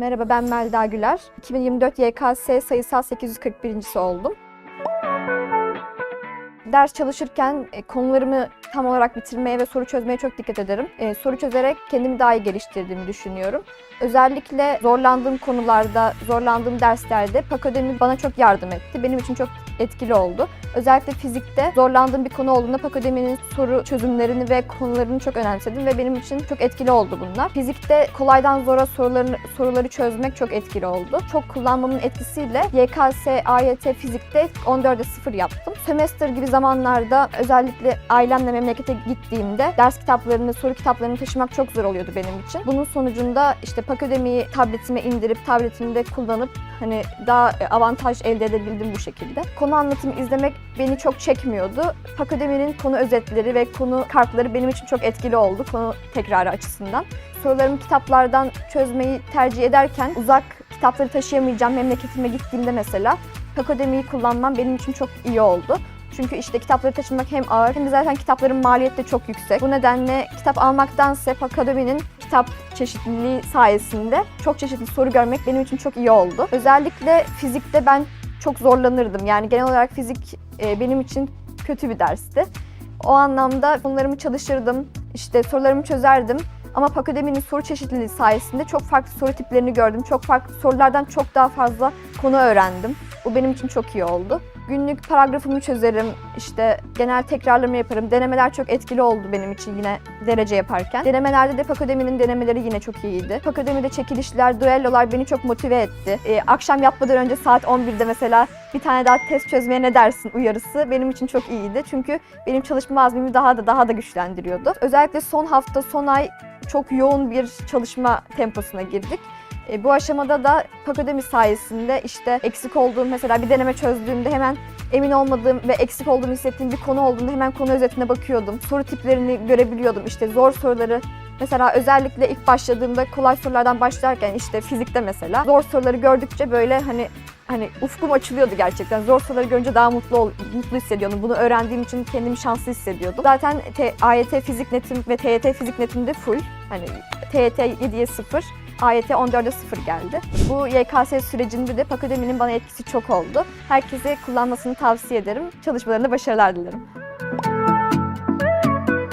Merhaba ben Melda Güler. 2024 YKS sayısal 841. oldum. Ders çalışırken e, konularımı tam olarak bitirmeye ve soru çözmeye çok dikkat ederim. E, soru çözerek kendimi daha iyi geliştirdiğimi düşünüyorum. Özellikle zorlandığım konularda, zorlandığım derslerde Pakodemi bana çok yardım etti. Benim için çok etkili oldu. Özellikle fizikte zorlandığım bir konu olduğunda Pakodemi'nin soru çözümlerini ve konularını çok önemsedim ve benim için çok etkili oldu bunlar. Fizikte kolaydan zora soruları, soruları çözmek çok etkili oldu. Çok kullanmamın etkisiyle YKS, AYT fizikte 14'e 0 yaptım. Semester gibi zamanlarda özellikle ailemle memlekete gittiğimde ders kitaplarını, soru kitaplarını taşımak çok zor oluyordu benim için. Bunun sonucunda işte Pakodemi'yi tabletime indirip tabletimde kullanıp hani daha avantaj elde edebildim bu şekilde. Konu anlatımı izlemek beni çok çekmiyordu. Pakademi'nin konu özetleri ve konu kartları benim için çok etkili oldu konu tekrarı açısından. Sorularımı kitaplardan çözmeyi tercih ederken uzak kitapları taşıyamayacağım memleketime gittiğimde mesela Pakademi'yi kullanmam benim için çok iyi oldu. Çünkü işte kitapları taşımak hem ağır hem de zaten kitapların maliyeti de çok yüksek. Bu nedenle kitap almaktansa Pakademi'nin kitap çeşitliliği sayesinde çok çeşitli soru görmek benim için çok iyi oldu. Özellikle fizikte ben çok zorlanırdım. Yani genel olarak fizik e, benim için kötü bir dersti. O anlamda konularımı çalışırdım, işte sorularımı çözerdim. Ama Pakademi'nin soru çeşitliliği sayesinde çok farklı soru tiplerini gördüm. Çok farklı sorulardan çok daha fazla konu öğrendim. Bu benim için çok iyi oldu. Günlük paragrafımı çözerim, işte genel tekrarlarımı yaparım. Denemeler çok etkili oldu benim için yine derece yaparken. Denemelerde de Pakademi'nin denemeleri yine çok iyiydi. Pakademi'de çekilişler, duellolar beni çok motive etti. Ee, akşam yatmadan önce saat 11'de mesela bir tane daha test çözmeye ne dersin uyarısı benim için çok iyiydi. Çünkü benim çalışma azmimi daha da daha da güçlendiriyordu. Özellikle son hafta, son ay çok yoğun bir çalışma temposuna girdik. E, bu aşamada da Pakademi sayesinde işte eksik olduğum mesela bir deneme çözdüğümde hemen emin olmadığım ve eksik olduğumu hissettiğim bir konu olduğunda hemen konu özetine bakıyordum. Soru tiplerini görebiliyordum. İşte zor soruları Mesela özellikle ilk başladığımda kolay sorulardan başlarken işte fizikte mesela zor soruları gördükçe böyle hani hani ufkum açılıyordu gerçekten. Zor soruları görünce daha mutlu ol, mutlu hissediyordum. Bunu öğrendiğim için kendimi şanslı hissediyordum. Zaten T- AYT fizik netim ve TYT fizik netim de full. Hani TYT 7'ye 0, AYT 14'e 0 geldi. Bu YKS sürecinde de Pakademi'nin bana etkisi çok oldu. Herkese kullanmasını tavsiye ederim. Çalışmalarında başarılar dilerim.